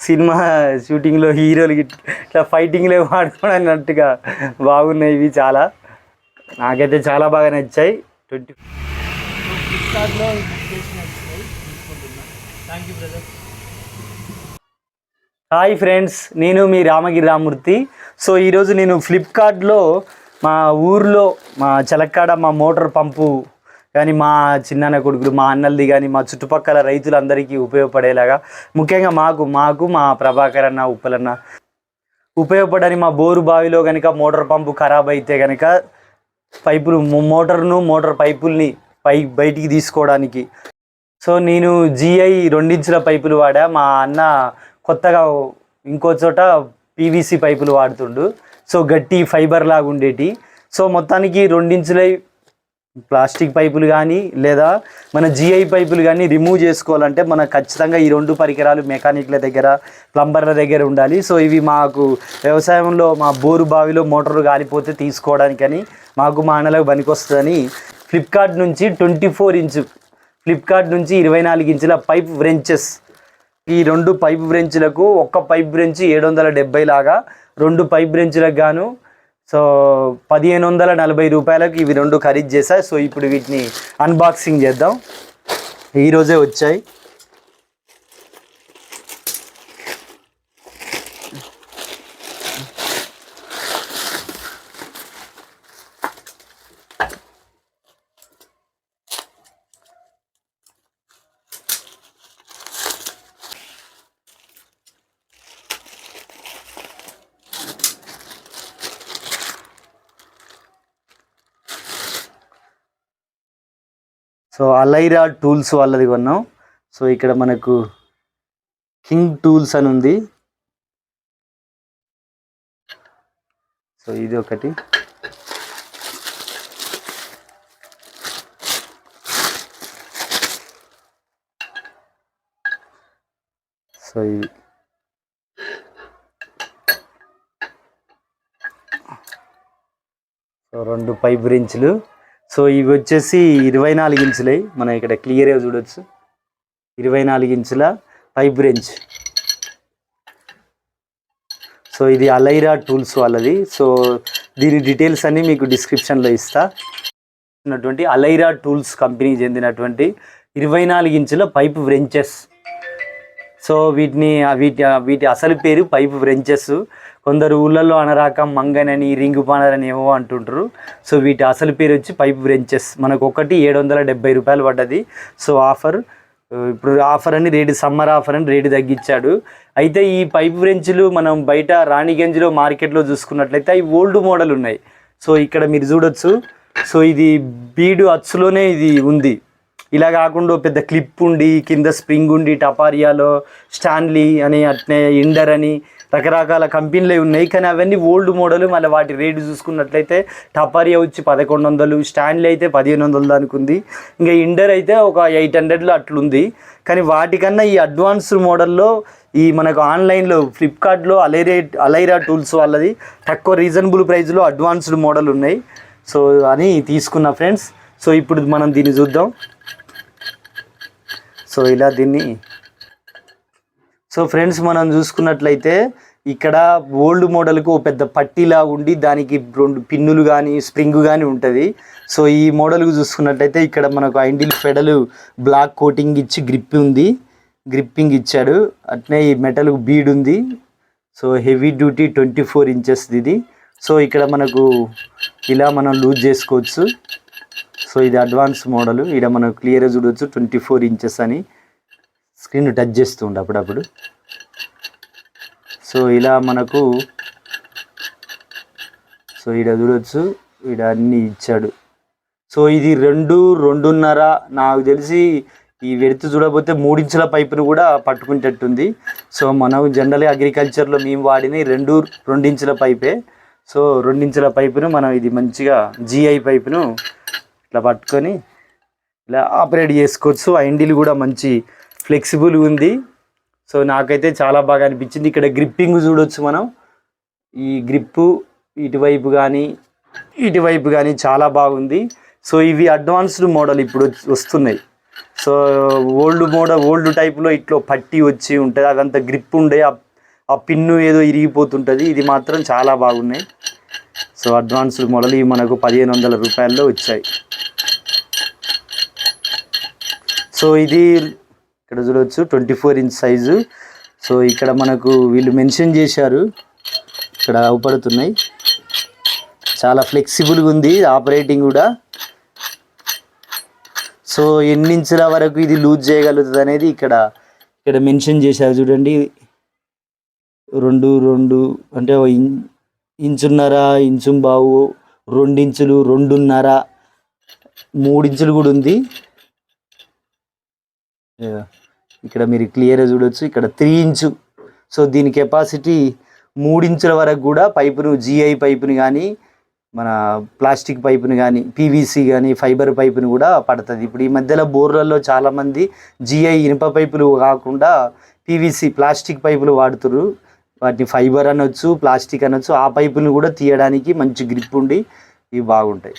Cinema షూటింగ్లో హీరోలు Git- ఇట్లా ఫైటింగ్లో వాడుకోవడానికి బాగున్నాయి ఇవి చాలా. నాకైతే చాలా బాగా నచ్చాయి. ట్వంటీ హాయ్ ఫ్రెండ్స్ నేను మీ రామగిరి రామూర్తి. సో ఈరోజు నేను ఫ్లిప్కార్ట్లో మా ఊర్లో మా చలక్కాడ మా మోటార్ పంపు కానీ మా చిన్నాన్న కొడుకులు మా అన్నలది కానీ మా చుట్టుపక్కల రైతులందరికీ ఉపయోగపడేలాగా ముఖ్యంగా మాకు మాకు మా ప్రభాకర్ అన్న ఉప్పలన్న ఉపయోగపడని మా బోరు బావిలో కనుక మోటార్ పంపు ఖరాబ్ అయితే కనుక పైపులు మోటార్ను మోటార్ పైపుల్ని పై బయటికి తీసుకోవడానికి. సో నేను జిఐ రెండించుల పైపులు వాడా. మా అన్న కొత్తగా ఇంకో చోట పీవీసీ పైపులు వాడుతుండు. సో గట్టి ఫైబర్ లాగా ఉండేటి సో మొత్తానికి రెండించులై ప్లాస్టిక్ పైపులు కానీ లేదా మన జిఐ పైపులు కానీ రిమూవ్ చేసుకోవాలంటే మనకు ఖచ్చితంగా ఈ రెండు పరికరాలు మెకానిక్ల దగ్గర ప్లంబర్ల దగ్గర ఉండాలి. సో ఇవి మాకు వ్యవసాయంలో మా బోరు బావిలో మోటార్ కాలిపోతే తీసుకోవడానికని మాకు మా అన్నలకు పనికొస్తుందని ఫ్లిప్కార్ట్ నుంచి ట్వంటీ ఫోర్ ఇంచు ఫ్లిప్కార్ట్ నుంచి ఇరవై నాలుగు ఇంచుల పైప్ బ్రెంచెస్ ఈ రెండు పైప్ బ్రెంచ్లకు ఒక్క పైప్ బ్రెంచ్ ఏడు వందల డెబ్బై లాగా రెండు పైప్ బ్రెంచ్లకు గాను సో పదిహేను వందల నలభై రూపాయలకు ఇవి రెండు ఖరీదు చేశా సో ఇప్పుడు వీటిని అన్బాక్సింగ్ చేద్దాం. ఈరోజే వచ్చాయి. సో అలైరా టూల్స్ వాళ్ళది కొన్నాం. సో ఇక్కడ మనకు కింగ్ టూల్స్ అని ఉంది. సో ఇది ఒకటి. సో ఇది. సో రెండు పైప్ రించులు. సో ఇవి వచ్చేసి ఇరవై నాలుగు ఇంచులే. మనం ఇక్కడ క్లియర్గా చూడొచ్చు. ఇరవై నాలుగు ఇంచుల పైప్ రేంజ్ సో ఇది అలైరా టూల్స్ వాళ్ళది. సో దీని డీటెయిల్స్ అన్నీ మీకు డిస్క్రిప్షన్లో ఇస్తా. ఉన్నటువంటి అలైరా టూల్స్ కంపెనీకి చెందినటువంటి ఇరవై నాలుగు ఇంచుల పైప్ వ్రెంచెస్ సో వీటిని వీటి వీటి అసలు పేరు పైప్ వ్రెంచెస్ కొందరు ఊళ్ళల్లో అనరాక మంగనని రింగు పానరని ఏమో అంటుంటారు సో వీటి అసలు పేరు వచ్చి పైప్ బ్రెంచెస్. మనకు ఒకటి ఏడు వందల డెబ్బై రూపాయలు పడ్డది. సో ఆఫర్ ఇప్పుడు ఆఫర్ అని రేటు సమ్మర్ ఆఫర్ అని రేటు తగ్గించాడు. అయితే ఈ పైప్ బ్రెంచ్లు మనం బయట రాణిగంజ్లో మార్కెట్లో చూసుకున్నట్లయితే అవి ఓల్డ్ మోడల్ ఉన్నాయి. సో ఇక్కడ మీరు చూడొచ్చు. సో ఇది బీడు అచ్చులోనే ఇది ఉంది. ఇలా కాకుండా పెద్ద క్లిప్ ఉండి కింద స్ప్రింగ్ ఉండి టపారియాలో స్టాన్లీ అని అట్నే ఇండర్ అని రకరకాల కంపెనీలు ఉన్నాయి. కానీ అవన్నీ ఓల్డ్ మోడల్. మళ్ళీ వాటి రేటు చూసుకున్నట్లయితే టపారియా వచ్చి పదకొండు వందలు స్టాండ్లీ అయితే పదిహేను వందలు దానికి ఉంది. ఇంకా ఇండర్ అయితే ఒక ఎయిట్ హండ్రెడ్లో అట్లుంది. కానీ వాటికన్నా ఈ అడ్వాన్స్డ్ మోడల్లో ఈ మనకు ఆన్లైన్లో ఫ్లిప్కార్ట్లో అలైరే అలైరా టూల్స్ వాళ్ళది తక్కువ రీజనబుల్ ప్రైస్లో అడ్వాన్స్డ్ మోడల్ ఉన్నాయి. సో అని తీసుకున్న ఫ్రెండ్స్. సో ఇప్పుడు మనం దీన్ని చూద్దాం. సో ఇలా దీన్ని. సో ఫ్రెండ్స్ మనం చూసుకున్నట్లయితే ఇక్కడ ఓల్డ్ మోడల్కు ఓ పెద్ద పట్టీలా ఉండి దానికి రెండు పిన్నులు కానీ స్ప్రింగ్ కానీ ఉంటుంది. సో ఈ మోడల్కు చూసుకున్నట్టయితే ఇక్కడ మనకు ఐండిల్ ఫెడల్ బ్లాక్ కోటింగ్ ఇచ్చి గ్రిప్ ఉంది. గ్రిప్పింగ్ ఇచ్చాడు. అట్నే ఈ మెటల్ బీడ్ ఉంది. So heavy duty twenty four inches ఇది సో ఇక్కడ మనకు ఇలా మనం లూజ్ చేసుకోవచ్చు. సో ఇది అడ్వాన్స్ మోడల్. ఇక్కడ మనం క్లియర్గా చూడవచ్చు ట్వంటీ ఫోర్ ఇంచెస్ అని. స్క్రీన్ టచ్ చేస్తుండే అప్పుడప్పుడు. సో ఇలా మనకు సో ఈడ చూడొచ్చు ఇక్కడ అన్నీ ఇచ్చాడు. సో ఇది రెండు రెండున్నర నాకు తెలిసి ఈ వెడుతు చూడకపోతే మూడించుల పైపును కూడా పట్టుకునేటట్టుంది. సో మనం జనరల్గా అగ్రికల్చర్లో మేము వాడిన రెండు రెండించుల పైపే. సో రెండించుల పైపును మనం ఇది మంచిగా జిఐ పైపును ఇట్లా పట్టుకొని ఇలా ఆపరేట్ చేసుకోవచ్చు. ఐండిల్ కూడా మంచి ఫ్లెక్సిబుల్ ఉంది. సో నాకైతే చాలా బాగా అనిపించింది. ఇక్కడ గ్రిప్పింగ్ చూడొచ్చు మనం. ఈ గ్రిప్పు ఇటువైపు కానీ ఇటువైపు కానీ చాలా బాగుంది. సో ఇవి అడ్వాన్స్డ్ మోడల్ ఇప్పుడు వస్తున్నాయి. సో ఓల్డ్ మోడల్ ఓల్డ్ టైప్లో ఇట్లో పట్టి వచ్చి ఉంటుంది. అదంతా గ్రిప్ ఉండే ఆ పిన్ను ఏదో ఇరిగిపోతుంటుంది. ఇది మాత్రం చాలా బాగున్నాయి. సో అడ్వాన్స్డ్ మోడల్ ఇవి మనకు పదిహేను వందల రూపాయల్లో వచ్చాయి. సో ఇది ఇక్కడ చూడవచ్చు twenty four inch size so ఇక్కడ మనకు వీళ్ళు మెన్షన్ చేశారు. ఇక్కడ అవపడుతున్నాయి. చాలా ఫ్లెక్సిబుల్గా ఉంది ఆపరేటింగ్ కూడా. సో ఎన్ని ఇంచుల వరకు ఇది లూజ్ చేయగలుగుతుంది అనేది ఇక్కడ ఇక్కడ మెన్షన్ చేశారు చూడండి. రెండు రెండు అంటే ఇంచున్నర ఇంచు బావు రెండించులు రెండున్నర మూడించులు కూడా ఉంది. ఇక్కడ మీరు క్లియర్గా చూడొచ్చు. ఇక్కడ త్రీ ఇంచు సో దీని కెపాసిటీ మూడించుల వరకు కూడా పైపును జిఐ పైపుని కానీ మన ప్లాస్టిక్ పైపుని కానీ పీవీసీ కానీ ఫైబర్ పైపుని కూడా పడుతుంది. ఇప్పుడు ఈ మధ్యలో బోర్లలో చాలామంది జిఐ ఇనుప పైపులు కాకుండా పీవీసీ ప్లాస్టిక్ పైపులు వాడుతురు వాటిని ఫైబర్ అనొచ్చు ప్లాస్టిక్ అనొచ్చు ఆ పైపుని కూడా తీయడానికి మంచి గ్రిప్ ఉండి ఇవి బాగుంటాయి.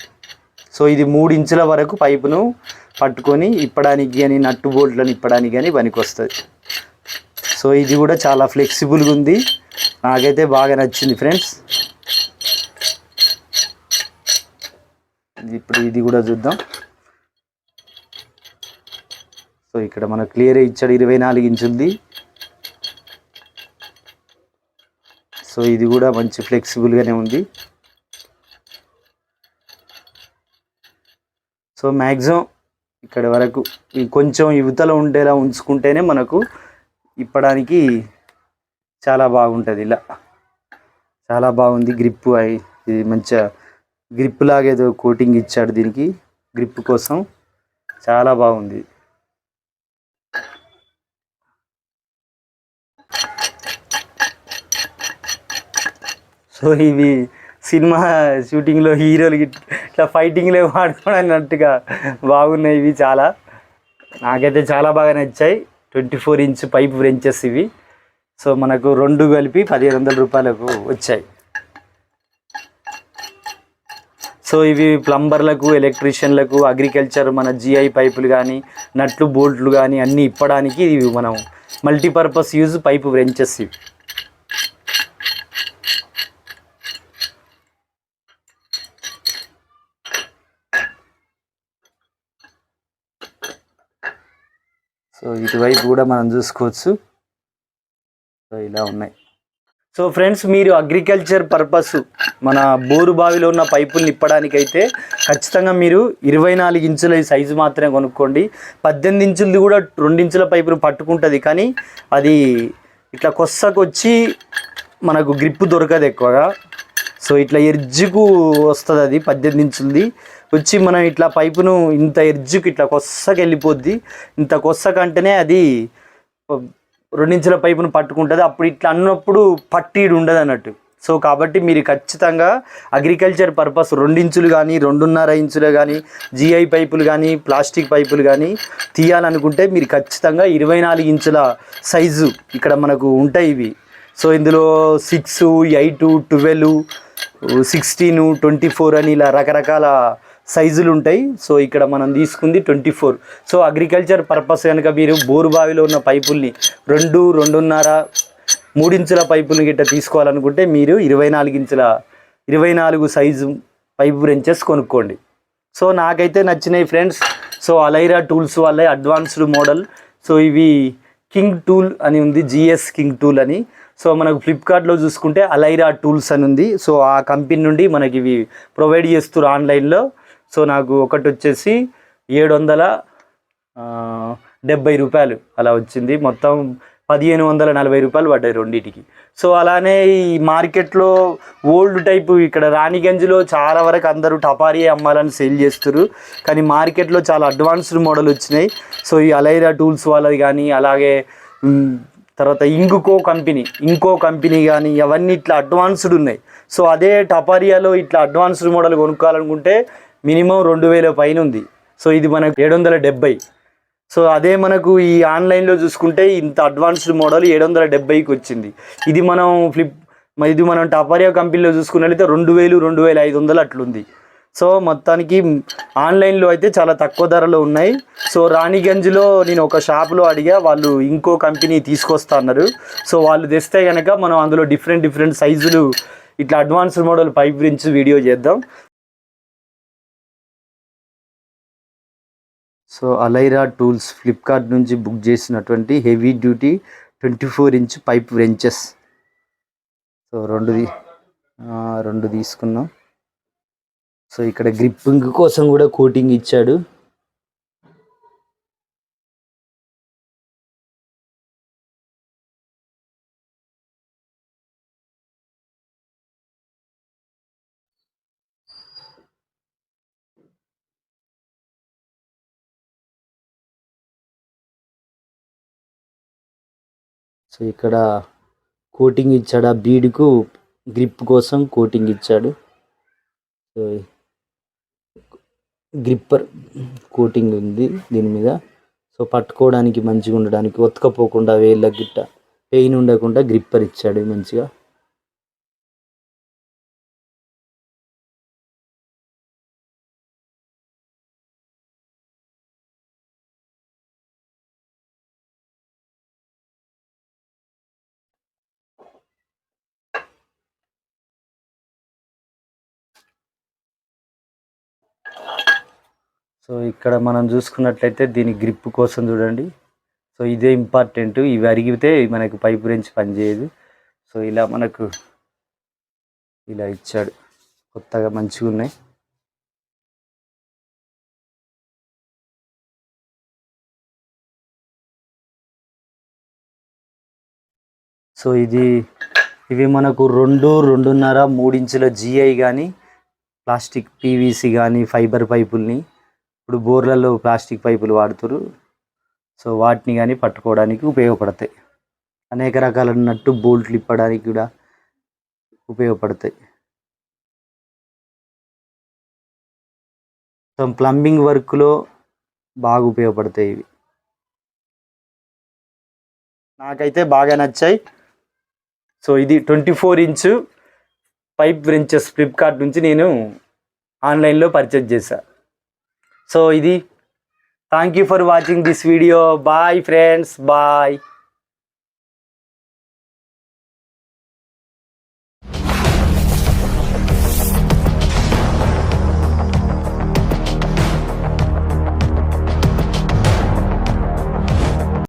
సో ఇది మూడు ఇంచుల వరకు పైపును పట్టుకొని ఇప్పడానికి కానీ నట్టు బోల్ట్లను ఇప్పడానికి కానీ పనికి వస్తుంది సో ఇది కూడా చాలా ఫ్లెక్సిబుల్గా ఉంది. నాకైతే బాగా నచ్చింది ఫ్రెండ్స్. ఇప్పుడు ఇది కూడా చూద్దాం. సో ఇక్కడ మన క్లియర్ ఇచ్చాడు ఇరవై నాలుగు ఇంచులది. సో ఇది కూడా మంచి ఫ్లెక్సిబుల్గానే ఉంది. సో మ్యాక్సిమం ఇక్కడ వరకు ఈ కొంచెం యువతలో ఉండేలా ఉంచుకుంటేనే మనకు ఇప్పడానికి చాలా బాగుంటుంది ఇలా. చాలా బాగుంది గ్రిప్ అయి ఇది మంచిగా గ్రిప్ లాగా ఏదో కోటింగ్ ఇచ్చాడు దీనికి. గ్రిప్ కోసం చాలా బాగుంది. సో ఇవి సినిమా షూటింగ్లో హీరోలు గిట్- ఇట్లా ఫైటింగ్లో వాడుకోవడానికి బాగున్నాయి ఇవి చాలా. నాకైతే చాలా బాగా నచ్చాయి. Twenty four inch pipe wrenches ఇవి. సో మనకు రెండు కలిపి పదిహేను వందల రూపాయలకు వచ్చాయి. సో ఇవి ప్లంబర్లకు ఎలక్ట్రీషియన్లకు అగ్రికల్చర్ మన జిఐ పైపులు కానీ నట్లు బోల్ట్లు కానీ అన్నీ ఇప్పడానికి ఇవి మనం మల్టీపర్పస్ యూజ్ పైపు బ్రెంచెస్ ఇవి. సో ఇటువైపు కూడా మనం చూసుకోవచ్చు. సో ఇలా ఉన్నాయి. సో ఫ్రెండ్స్ మీరు అగ్రికల్చర్ పర్పస్ మన బోరు బావిలో ఉన్న పైపులు నిప్పడానికైతే ఖచ్చితంగా మీరు ఇరవై నాలుగు ఇంచుల సైజు మాత్రమే కొనుక్కోండి. పద్దెనిమిది ఇంచులది కూడా రెండించుల పైపును పట్టుకుంటుంది కానీ అది ఇట్లా కొస్సకొచ్చి మనకు గ్రిప్ దొరకదు ఎక్కువగా. సో ఇట్లా ఎర్జ్కు వస్తుంది అది పద్దెనిమిది ఇంచులది. వచ్చి మనం ఇట్లా పైపును ఇంత ఎడ్జుకి ఇట్లా కొస్సకి వెళ్ళిపోద్ది. ఇంత కొస్సకంటేనే అది రెండించుల పైపును పట్టుకుంటుంది. అప్పుడు ఇట్లా అన్నప్పుడు పట్టిడు ఉండదు అన్నట్టు. సో కాబట్టి మీరు ఖచ్చితంగా అగ్రికల్చర్ పర్పస్ రెండించులు కానీ రెండున్నర ఇంచులు కానీ జిఐ పైపులు కానీ ప్లాస్టిక్ పైపులు కానీ తీయాలనుకుంటే మీరు ఖచ్చితంగా ఇరవై నాలుగు ఇంచుల సైజు ఇక్కడ మనకు ఉంటాయి ఇవి. సో ఇందులో six eight twelve sixteen twenty four అని ఇలా రకరకాల సైజులు ఉంటాయి. సో ఇక్కడ మనం తీసుకుంది twenty four. So agriculture purpose కనుక మీరు బోరు బావిలో ఉన్న పైపుల్ని రెండు రెండున్నర మూడించుల పైపుని గిట్ట తీసుకోవాలనుకుంటే మీరు ఇరవై నాలుగు ఇంచుల ఇరవై నాలుగు సైజు పైపు బ్రెంచెస్ కొనుక్కోండి. సో నాకైతే నచ్చినాయి ఫ్రెండ్స్. సో అలైరా టూల్స్ వాళ్ళే అడ్వాన్స్డ్ మోడల్. సో ఇవి కింగ్ టూల్ అని ఉంది జిఎస్ కింగ్ టూల్ అని. సో మనకు ఫ్లిప్కార్ట్లో చూసుకుంటే అలైరా టూల్స్ అని ఉంది. సో ఆ కంపెనీ నుండి మనకి ఇవి ప్రొవైడ్ చేస్తారు ఆన్లైన్లో. సో నాకు ఒకటి వచ్చేసి ఏడు వందల డెబ్బై రూపాయలు అలా వచ్చింది. మొత్తం పదిహేను వందల నలభై రూపాయలు పడ్డాయి రెండింటికి. సో అలానే ఈ మార్కెట్లో ఓల్డ్ టైపు ఇక్కడ రాణిగంజ్లో చాలా వరకు అందరూ టపారీ అమ్మాలని సేల్ చేస్తారు కానీ మార్కెట్లో చాలా అడ్వాన్స్డ్ మోడల్ వచ్చినాయి. సో ఈ అలైరా టూల్స్ వాళ్ళది కానీ అలాగే తర్వాత ఇంకో కంపెనీ ఇంకో కంపెనీ కానీ అవన్నీ ఇట్లా అడ్వాన్స్డ్ ఉన్నాయి. సో అదే టపారియాలో ఇట్లా అడ్వాన్స్డ్ మోడల్ కొనుక్కోవాలనుకుంటే మినిమం రెండు వేల పైన ఉంది. సో ఇది మనకు ఏడు వందల డెబ్బై. సో అదే మనకు ఈ ఆన్లైన్లో చూసుకుంటే ఇంత అడ్వాన్స్డ్ మోడల్ ఏడు వందల డెబ్బైకి వచ్చింది. ఇది మనం ఫ్లిప్ ఇది మనం టపారియా కంపెనీలో చూసుకున్నట్లయితే రెండు వేలు రెండు వేల ఐదు వందలు అట్లుంది. సో మొత్తానికి ఆన్లైన్లో అయితే చాలా తక్కువ ధరలో ఉన్నాయి. సో రాణిగంజ్లో నేను ఒక షాపులో అడిగా వాళ్ళు ఇంకో కంపెనీ తీసుకొస్తా అన్నారు. సో వాళ్ళు తెస్తే కనుక మనం అందులో డిఫరెంట్ డిఫరెంట్ సైజులు ఇట్లా అడ్వాన్స్డ్ మోడల్ పైప్ గురించి వీడియో చేద్దాం. సో అలైరా టూల్స్ ఫ్లిప్కార్ట్ నుంచి బుక్ చేసినటువంటి heavy duty twenty four inch pipe wrenches so రెండు రెండు తీసుకున్నాం. సో ఇక్కడ గ్రిప్పింగ్ కోసం కూడా కోటింగ్ ఇచ్చాడు. సో ఇక్కడ కోటింగ్ ఇచ్చాడు. ఆ బీడ్కు గ్రిప్ కోసం కోటింగ్ ఇచ్చాడు. సో గ్రిప్పర్ కోటింగ్ ఉంది దీని మీద. సో పట్టుకోవడానికి మంచిగా ఉండడానికి ఒత్తుకపోకుండా వేళ్ళ గిట్ట పెయిన్ ఉండకుండా గ్రిప్పర్ ఇచ్చాడు మంచిగా. సో ఇక్కడ మనం చూసుకున్నట్లయితే దీని గ్రిప్ కోసం చూడండి. సో ఇదే ఇంపార్టెంట్ ఇవి అరిగితే మనకు పైపు రెంచి పనిచేయదు. సో ఇలా మనకు ఇలా ఇచ్చాడు. కొత్తగా మంచిగా ఉన్నాయి. సో ఇది ఇవి మనకు రెండు రెండున్నర మూడించుల జిఐ కానీ ప్లాస్టిక్ పీవీసీ కానీ ఫైబర్ పైపుల్ని ఇప్పుడు బోర్లలో ప్లాస్టిక్ పైపులు వాడుతారు సో వాటిని కానీ పట్టుకోవడానికి ఉపయోగపడతాయి. అనేక రకాల నట్టు బోల్ట్లు ఇప్పడానికి కూడా ఉపయోగపడతాయి. సో ప్లంబింగ్ వర్క్లో బాగా ఉపయోగపడతాయి ఇవి. నాకైతే బాగా నచ్చాయి. సో ఇది twenty four inch pipe wrenches Flipkart నుంచి నేను ఆన్లైన్లో పర్చేజ్ చేశాను సో ఇది thank you for watching this video bye friends bye